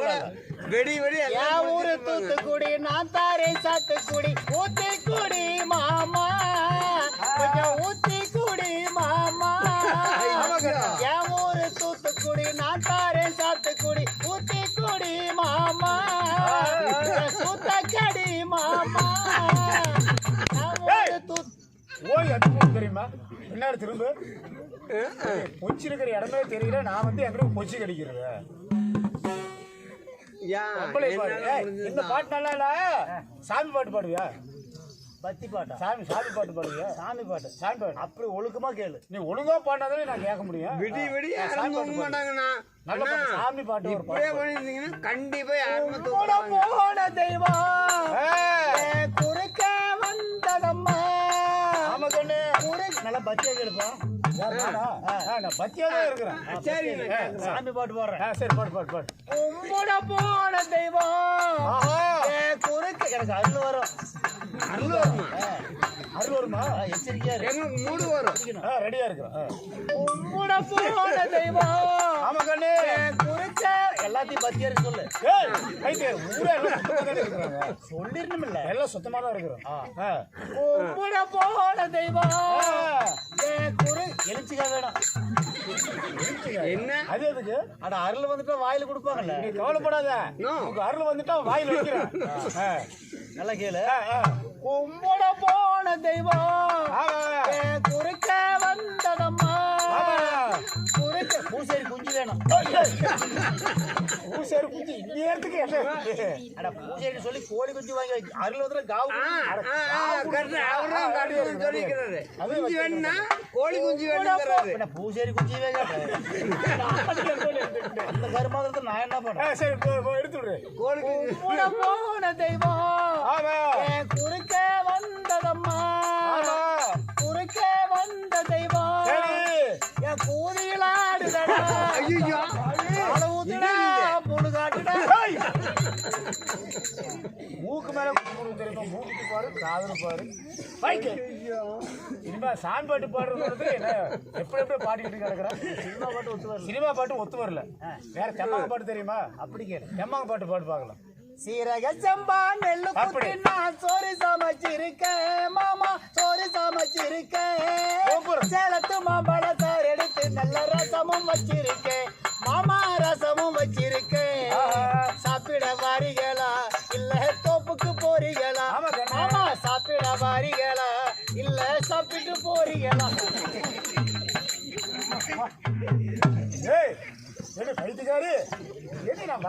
கூட வெடி வெடி என் ஊரு. தூத்துக்குடி நான் தாரேன் சாத்துக்குடி ஊத்திக்குடி மாமா. கொஞ்சம் ஊத்திக்குடி மாமா. என் ஊரு தூத்துக்குடி நான் தாரேன் சாத்துக்குடி ஊத்திக்குடி மாமா. சூத்தக்கடி மாமா. ஓய் ஊர் தெரியுமா? பின்னாடி திரும்ப. பொச்சி இருக்கிற இடமே தெரியல நான் வந்து எங்க பொச்சி கடிக்கிறது. இந்த. பாட்டு நல்லா இல்ல சாமி பாட்டு பாடுவியா? பத்தி பாட்டா? சாமி சாமி பாட்டு பாடுவியா? சாமி பாட்டு. சாமி பாட்டு. அப்படி ஒழுக்கமா கேளு. நீ ஒழுங்கா பாடினாதானே நான் கேட்க முடியும். விடி விடி சாமி பாட்டு சாமி பாட்டு ஒரு இப்படியே பண்ணிருந்தீங்கன்னா கண்டிப்பா யாருமே. போன தெய்வம். குறுக்க வந்ததம்மா. ஆமா கண்ணு. குறுக்க நல்லா பத்தியா கேளுப்பா. நானா? ஆ, நான் பத்தியா தான் இருக்கிறேன் சரி. சாமி பாட்டு போடுறேன். சரி பாட்டு பாட்டு பாட்டு கும்பிட போன தெய்வம். குறுக்க. எனக்கு அருள் வரும். அருள் வருமா? அருள் வருமா? எச்சரிக்கையா மூடு வரும். ரெடியா இருக்கிறேன். கும்பிட போன தெய்வம். ஆமா கண்ணு. குறுக்க. எல்லாத்தையும் பத்தியா இருக்கு சொல்லு. ஊரே எல்லாம் இருக்கிறாங்க. சொல்லிடணுமில்ல. எல்லாம் சுத்தமா தான் இருக்கிறோம். கும்பிட போன தெய்வம். வேணும். என்ன? அது எதுக்கு? அட அருள் வந்துட்டா வாயில கொடுப்பாங்கல்ல. நீ கவலைப்படாத. அருள் வந்துட்டா வாயில் வைக்கிறேன். நல்லா கேளு. கும்பிட போன தெய்வம். பூசேரி குஞ்சு வேணும் ஊசேரு குஞ்சு நேரத்துக்கு? அட பூசேரி சொல்லி கோழி குஞ்சு வாங்கி வை. அருள் காவு. அவரும் சொல்லிக்கிறாரு. குஞ்சு வேணும்னா கோழி குஞ்சு பின்ன பூசேரி கேட்டேன் அந்த நான் என்ன பண்ணேன் சரி எடுத்து விடு கோழி குஞ்சு தெய்வம் ஆமா மூக்கு மேல கும்பிடு தெரியும்? மூக்கு பாரு காதல் பாரு. பைக்கு இனிமே சாமி பாட்டு பாடுறது என்ன? எப்படி எப்படி பாடிக்கிட்டு கிடக்குறேன் சினிமா பாட்டு ஒத்து வரல. சினிமா பாட்டு ஒத்து வரல. வேற தெம்மாங்க பாட்டு தெரியுமா? அப்படி கேளு. தெம்மாங்க பாட்டு பாட்டு பார்க்கலாம். சீரக சம்பா நெல்லு அப்படி. நான் சோறு சமைச்சிருக்கேன் மாமா சோறு சமைச்சிருக்கேன். சேலத்து மாம்பழத்தார் எடுத்து நல்ல ரசமும் வச்சிருக்கேன். மாமா வச்சிருக்கேன் வியாபாரிகளா இல்ல சாப்பிட்டு போறீங்களா? ஏய் என்ன கைத்துக்காரு என்ன நான்